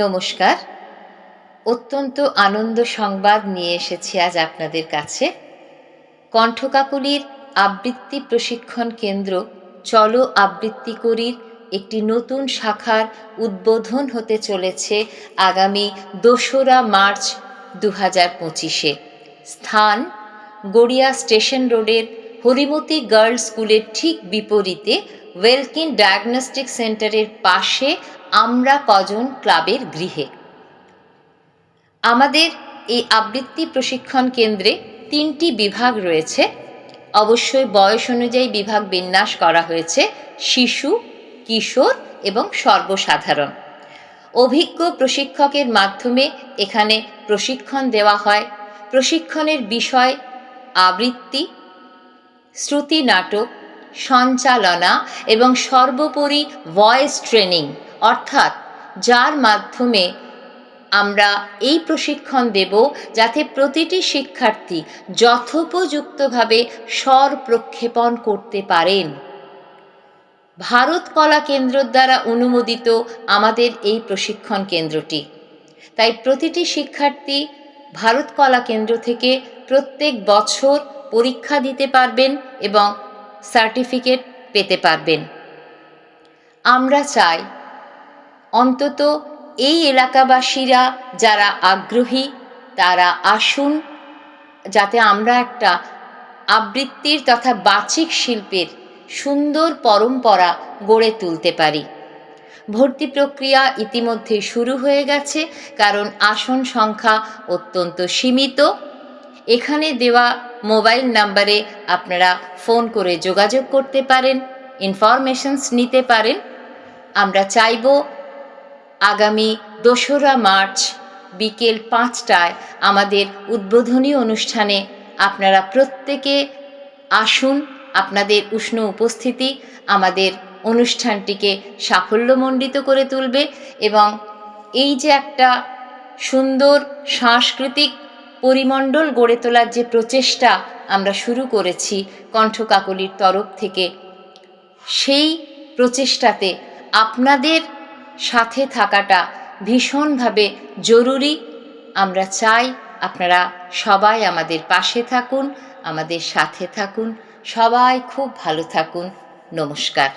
নমস্কার। অত্যন্ত আনন্দ সংবাদ নিয়ে এসেছি আজ আপনাদের কাছে। কণ্ঠকাকলির আবৃত্তি প্রশিক্ষণ কেন্দ্র চলো আবৃত্তি করির একটি নতুন শাখার উদ্বোধন হতে চলেছে আগামী দোসরা মার্চ দু হাজার পঁচিশে। স্থান গড়িয়া স্টেশন রোডের হরিমতি গার্লস স্কুলের ঠিক বিপরীতে ওয়েলকিন ডায়াগনস্টিক সেন্টারের পাশে আমরা কজন ক্লাবের গৃহে। আমাদের এই আবৃত্তি প্রশিক্ষণ কেন্দ্রে তিনটি বিভাগ রয়েছে। অবশ্যই বয়স অনুযায়ী বিভাগ বিন্যাস করা হয়েছে। শিশু, কিশোর এবং সর্বসাধারণ। অভিজ্ঞ প্রশিক্ষকের মাধ্যমে এখানে প্রশিক্ষণ দেওয়া হয়। প্রশিক্ষণের বিষয় আবৃত্তি শ্রুতি নাটক, সঞ্চালনা এবং সর্বোপরি ভয়েস ট্রেনিং অর্থাৎ যার মাধ্যমে আমরা এই প্রশিক্ষণ দেব যাতে প্রতিটি শিক্ষার্থী যথোপযুক্তভাবে স্বর প্রক্ষেপণ করতে পারেন। ভারত কলা কেন্দ্র দ্বারা অনুমোদিত আমাদের এই প্রশিক্ষণ কেন্দ্রটি। তাই প্রতিটি শিক্ষার্থী ভারত কলা কেন্দ্র থেকে প্রত্যেক বছর পরীক্ষা দিতে পারবেন এবং সার্টিফিকেট পেতে পারবেন। আমরা চাই অন্তত এই এলাকাবাসীরা যারা আগ্রহী, তারা আসুন, যাতে আমরা একটা আবৃত্তির তথা বাচিক শিল্পের সুন্দর পরম্পরা গড়ে তুলতে পারি। ভর্তি প্রক্রিয়া ইতিমধ্যে শুরু হয়ে গেছে, কারণ আসন সংখ্যা অত্যন্ত সীমিত। এখানে দেওয়া মোবাইল নাম্বারে আপনারা ফোন করে যোগাযোগ করতে পারেন, ইনফরমেশনস নিতে পারেন। আমরা চাইব আগামী দোসরা মার্চ বিকেল পাঁচটায় আমাদের উদ্বোধনী অনুষ্ঠানে আপনারা প্রত্যেকে আসুন, আপনাদের উষ্ণ উপস্থিতি আমাদের অনুষ্ঠানটিকে সাফল্যমণ্ডিত করে তুলবে এবং এই যে একটা সুন্দর সাংস্কৃতিক পরিমণ্ডল গড়ে তোলার যে প্রচেষ্টা আমরা শুরু করেছি কণ্ঠকাকলির তরফ থেকে, সেই প্রচেষ্টাতে আপনাদের সাথে থাকাটা ভীষণভাবে জরুরি। আমরা চাই আপনারা সবাই আমাদের পাশে থাকুন, আমাদের সাথে থাকুন, সবাই খুব ভালো থাকুন। নমস্কার।